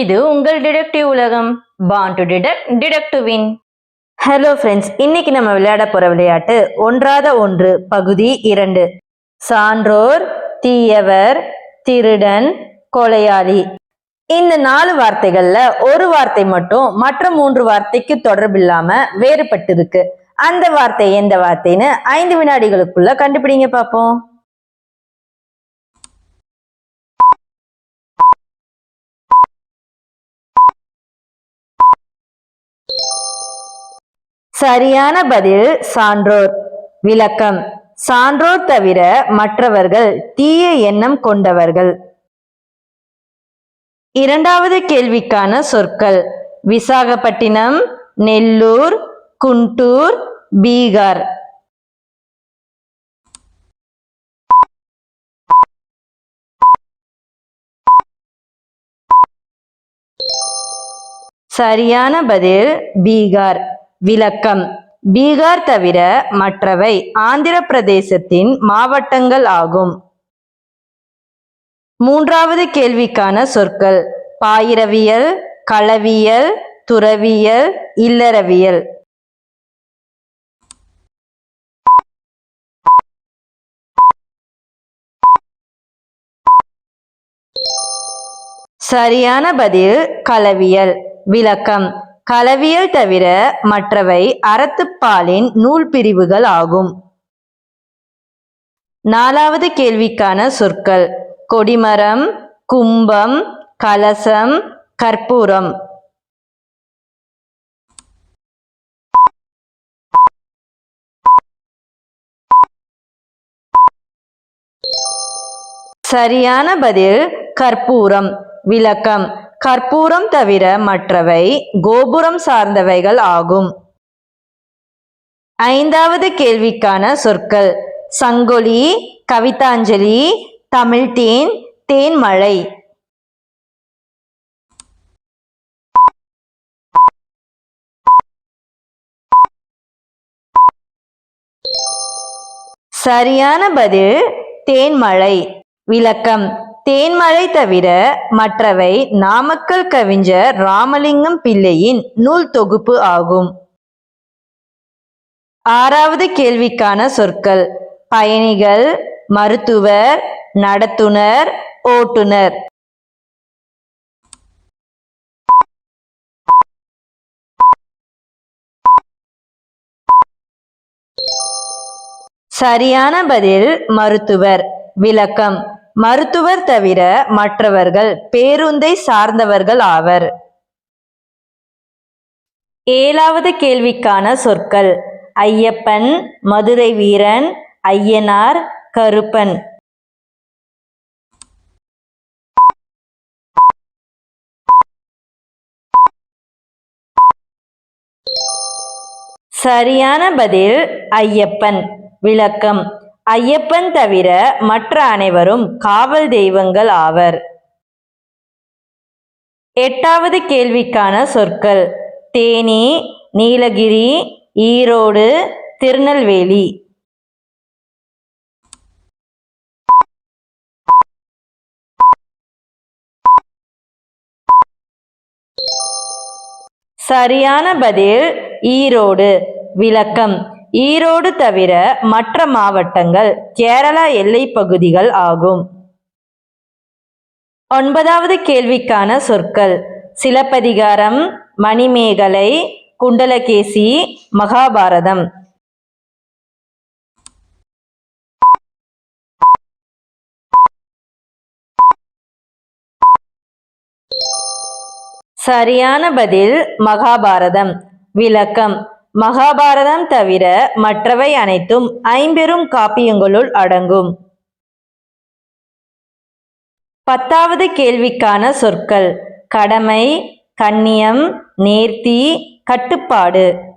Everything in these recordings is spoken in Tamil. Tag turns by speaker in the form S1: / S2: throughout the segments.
S1: இது உங்கள் டிடெக்டிவ் உலகம். Born to detect detect win hello friends இன்னைக்கு நம்ம விளையாட போற விளையாட்டு ஒன்றாத ஒன்று பகுதி இரண்டு. சான்றோர் தீயவர் திருடன் கொலையாளி. இந்த நாலு வார்த்தைகள்ல ஒரு வார்த்தை மட்டும் மற்ற மூன்று வார்த்தைக்கு தொடர்பில்லாம வேறுபட்டு இருக்கு அந்த வார்த்தை எந்த வார்த்தைன்னு ஐந்து வினாடிகளுக்குள்ள கண்டுபிடிங்க பார்ப்போம் சரியான பதில் சான்றோர். விளக்கம். சான்றோர் தவிர மற்றவர்கள் தீய எண்ணம் கொண்டவர்கள். இரண்டாவது கேள்விக்கான சொற்கள். விசாகப்பட்டினம் நெல்லூர் குண்டூர் பீகார். சரியான பதில் பீகார். விளக்கம். பீகார் தவிர மற்றவை ஆந்திர பிரதேசத்தின் மாவட்டங்கள் ஆகும். மூன்றாவது கேள்விக்கான சொற்கள். பாயிரவியல் களவியல் துறவியல் இல்லறவியல். சரியான பதில் களவியல். விளக்கம். களவியல் தவிர மற்றவை அறத்துப்பாலின் நூல் பிரிவுகள் ஆகும். நாலாவது கேள்விக்கான சொற்கள். கொடிமரம் கும்பம் கலசம் கற்பூரம். சரியான பதில் கற்பூரம் விளக்கம். கற்பூரம் தவிர மற்றவை கோபுரம் சார்ந்தவைகள் ஆகும். ஐந்தாவது கேள்விக்கான சொற்கள். சங்கொலி கவிதாஞ்சலி தமிழ் தேன் தேன்மழை. சரியான பதில் தேன்மழை. விளக்கம். தேன்மழை தவிர மற்றவை நாமக்கல் கவிஞர் ராமலிங்கம் பிள்ளையின் நூல் தொகுப்பு ஆகும். ஆறாவது கேள்விக்கான சொற்கள். பயணிகள் மருத்துவர் நடத்துனர் ஓட்டுநர் சரியான பதில் மருத்துவர். விளக்கம். மருத்துவர் தவிர மற்றவர்கள் பேருந்தை சார்ந்தவர்கள் ஆவர். ஏழாவது கேள்விக்கான சொற்கள். ஐயப்பன் மதுரை வீரன் ஐயனார் கருப்பன். சரியான பதில் ஐயப்பன். விளக்கம். ஐயப்பன் தவிர மற்ற அனைவரும் காவல் தெய்வங்கள் ஆவர். எட்டாவது கேள்விக்கான சொற்கள். தேனி நீலகிரி ஈரோடு திருநெல்வேலி. சரியான பதில் ஈரோடு. விளக்கம். ஈரோடு தவிர மற்ற மாவட்டங்கள் கேரளா எல்லை பகுதிகள் ஆகும். ஒன்பதாவது கேள்விக்கான சொற்கள். சிலப்பதிகாரம் மணிமேகலை குண்டலகேசி மகாபாரதம். சரியான பதில் மகாபாரதம். விளக்கம். மகாபாரதம் தவிர மற்றவை அனைத்தும் ஐம்பெரும் காப்பியங்களுள் அடங்கும். பத்தாவது கேள்விக்கான சொற்கள். கடமை கண்ணியம் நேர்த்தி கட்டுப்பாடு.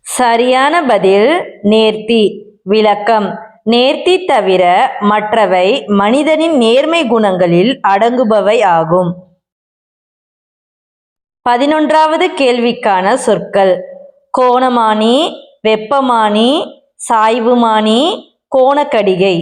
S1: சரியான பதில் நேர்த்தி விளக்கம். நேர்த்தி தவிர மற்றவை மனிதனின் நேர்மை குணங்களில் அடங்குபவை ஆகும். பதினொன்றாவது கேள்விக்கான சொற்கள். கோணமானி வெப்பமானி சாய்வுமானி கோணக்கடிகை.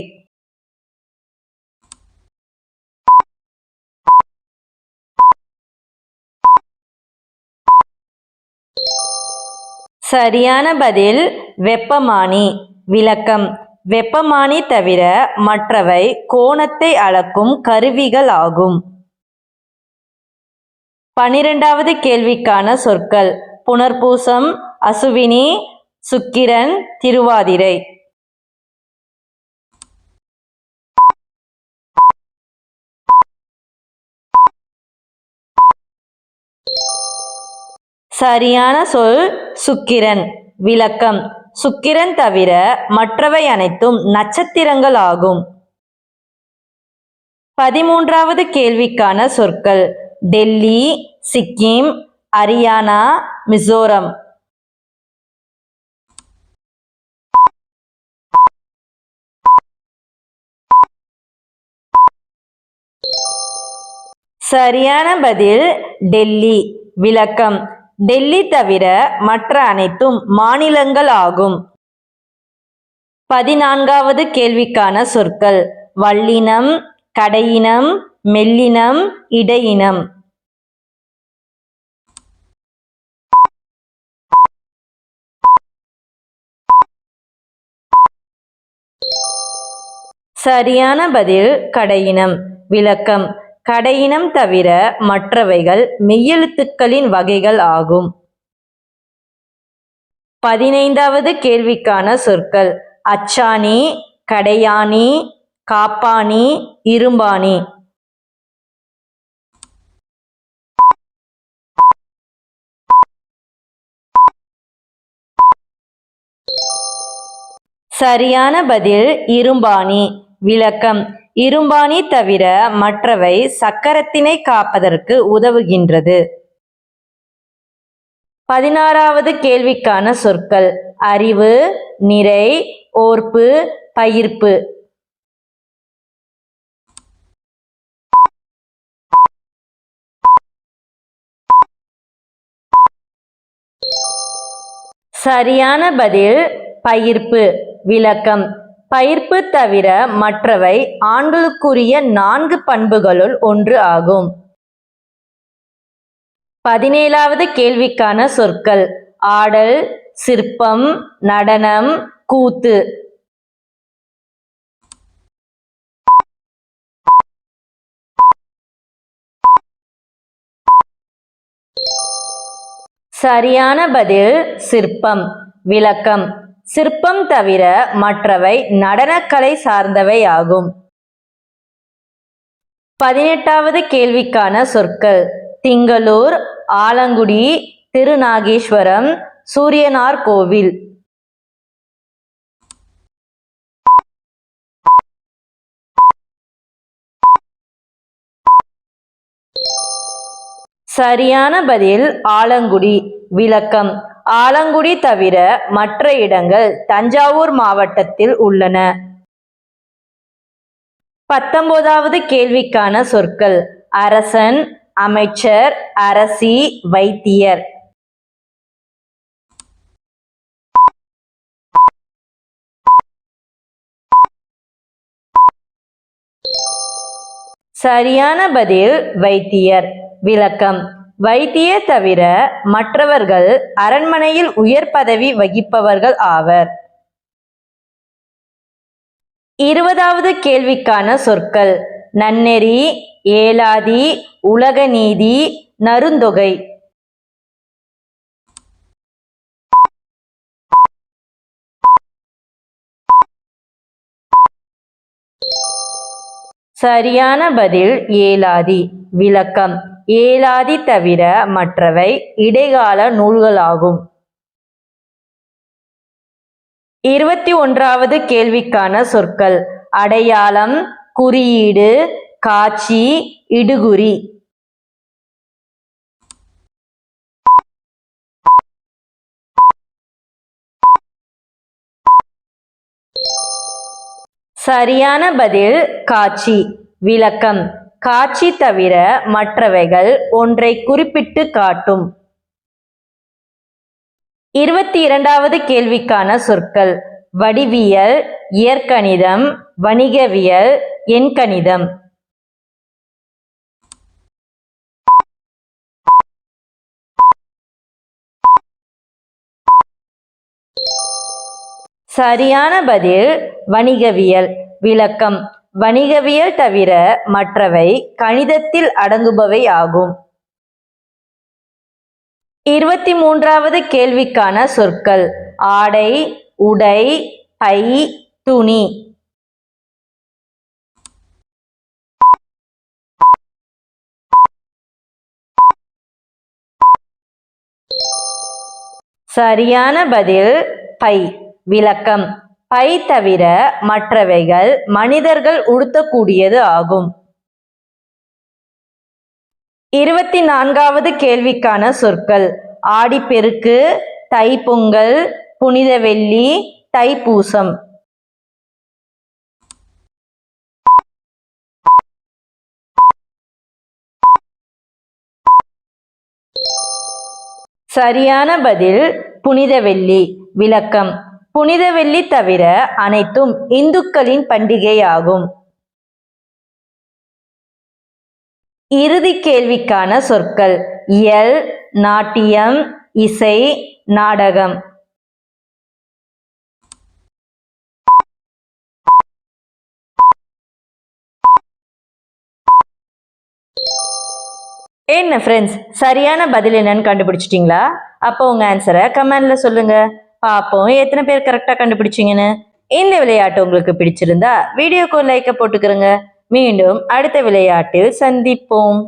S1: சரியான பதில் வெப்பமானி விளக்கம். வெப்பமானி தவிர மற்றவை கோணத்தை அளக்கும் கருவிகள் ஆகும். பனிரெண்டாவது கேள்விக்கான சொற்கள். புனர்பூசம் அசுவினி சுக்கிரன் திருவாதிரை. சரியான சொல் சுக்கிரன். விளக்கம். சுக்கிரன் தவிர மற்றவை அனைத்தும் நட்சத்திரங்கள் ஆகும் பதிமூன்றாவது கேள்விக்கான சொற்கள் டெல்லி சிக்கிம் ஹரியானா மிசோரம். சரியான பதில் டெல்லி விளக்கம். டெல்லி தவிர மற்ற அனைத்தும் மாநிலங்கள் ஆகும் பதினான்காவது கேள்விக்கான சொற்கள். வல்லினம் கடையினம் மெல்லினம் இடையினம். சரியான பதில் கடையினம். விளக்கம். கடையினம் தவிர மற்றவைகள் மெய்யெழுத்துக்களின் வகைகள் ஆகும். பதினைந்தாவது கேள்விக்கான சொற்கள். அச்சாணி கடையாணி காப்பாணி இரும்பாணி. சரியான பதில் இரும்பாணி. விளக்கம். இரும்பாணி தவிர மற்றவை சக்கரத்தினை காப்பதற்கு உதவுகின்றது. பதினாறாவது கேள்விக்கான சொற்கள் அறிவு நிறை ஓர்ப்பு பயிர்ப்பு. சரியான பதில் பயிர்ப்பு விளக்கம். பயிர்ப்பு தவிர மற்றவை ஆண்களுக்குரிய நான்கு பண்புகளுள் ஒன்று ஆகும். பதினேழாவது கேள்விக்கான சொற்கள். ஆடல் சிற்பம் நடனம் கூத்து. சரியான பதில் சிற்பம் விளக்கம். சிற்பம் தவிர மற்றவை நடனக்கலை சார்ந்தவை ஆகும். பதினெட்டாவது கேள்விக்கான சொற்கள். திங்களூர் ஆலங்குடி திருநாகேஸ்வரம் சூரியனார் கோவில். சரியான பதில் ஆலங்குடி. விளக்கம். ஆலங்குடி தவிர மற்ற இடங்கள் தஞ்சாவூர் மாவட்டத்தில் உள்ளன. பத்தொன்பதாவது கேள்விக்கான சொற்கள். அரசன் அமைச்சர் அரசி வைத்தியர். சரியான பதில் வைத்தியர். விளக்கம். வைத்தியர் தவிர மற்றவர்கள் அரண்மனையில் உயர் பதவி வகிப்பவர்கள் ஆவர். இருபதாவது கேள்விக்கான சொற்கள். நன்னெறி ஏலாதி உலகநீதி நருந்தொகை சரியான பதில் ஏலாதி. விளக்கம். ஏலாதி தவிர மற்றவை இடைக்கால நூல்களாகும். இருபத்தி ஒன்றாவது கேள்விக்கான சொற்கள். அடையாளம் குறியீடு காட்சி இடுகுறி. சரியான பதில் காட்சி விளக்கம். காட்சி தவிர மற்றவைகள் ஒன்றை குறிப்பிட்டு காட்டும். இருபத்தி இரண்டாவது கேள்விக்கான சொற்கள். வடிவியல் இயற்கணிதம் வணிகவியல் எண்கணிதம். சரியான பதில் வணிகவியல். விளக்கம். வணிகவியல் தவிர மற்றவை கணிதத்தில் அடங்குபவை ஆகும். இருபத்தி மூன்றாவது கேள்விக்கான சொற்கள். ஆடை உடை பை துணி. சரியான பதில் பை. விளக்கம். பை தவிர மற்றவைகள் மனிதர்கள் உடுத்தக்கூடியது ஆகும். இருபத்தி நான்காவது கேள்விக்கான சொற்கள். ஆடிப்பெருக்கு தைப்பொங்கல் புனித வெள்ளி தைப்பூசம். சரியான பதில் புனித வெள்ளி விளக்கம். புனித வெள்ளி தவிர அனைத்தும் இந்துக்களின் பண்டிகையாகும். இறுதி கேள்விக்கான சொற்கள் இயல் நாட்டியம் இசை நாடகம். என்ன ஃப்ரெண்ட்ஸ் சரியான பதில் என்னன்னு கண்டுபிடிச்சிட்டிங்களா? அப்போ உங்கள் ஆன்சரை கமெண்ட்ல சொல்லுங்க. பார்ப்போம் எத்தனை பேர் கரெக்டாக கண்டுபிடிச்சிங்கன்னு? இந்த விளையாட்டு உங்களுக்கு பிடிச்சிருந்தா வீடியோக்கு ஒரு லைக்கை போட்டுக்கிறங்க மீண்டும் அடுத்த விளையாட்டில் சந்திப்போம்.